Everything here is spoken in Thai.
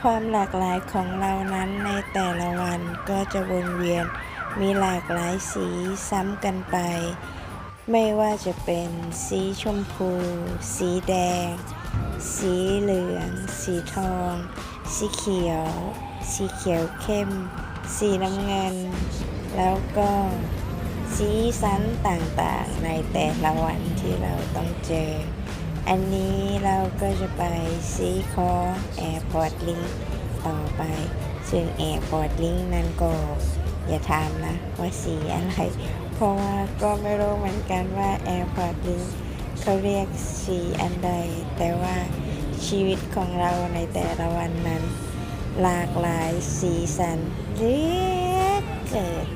ความหลากหลายของเรานั้นในแต่ละวันก็จะวนเวียนมีหลากหลายสีซ้ำกันไป ไม่ว่าจะเป็นสีชมพู สีแดง สีเหลือง สีทอง สีเขียว สีเขียวเข้ม สีน้ำเงิน แล้วก็สีสันต่างๆในแต่ละวันที่เราต้องเจอ อันนี้เราก็จะไปซีของ Airport Link ต่อไป ซึ่ง Airport Link นั้นก็อย่าถามนะว่าสีอะไร เพราะว่าก็ไม่รู้เหมือนกันว่า Airport Link เขาเรียกสีอันใด แต่ว่าชีวิตของเราในแต่ละวันนั้น หลากหลายสีสันเหลือกเกิด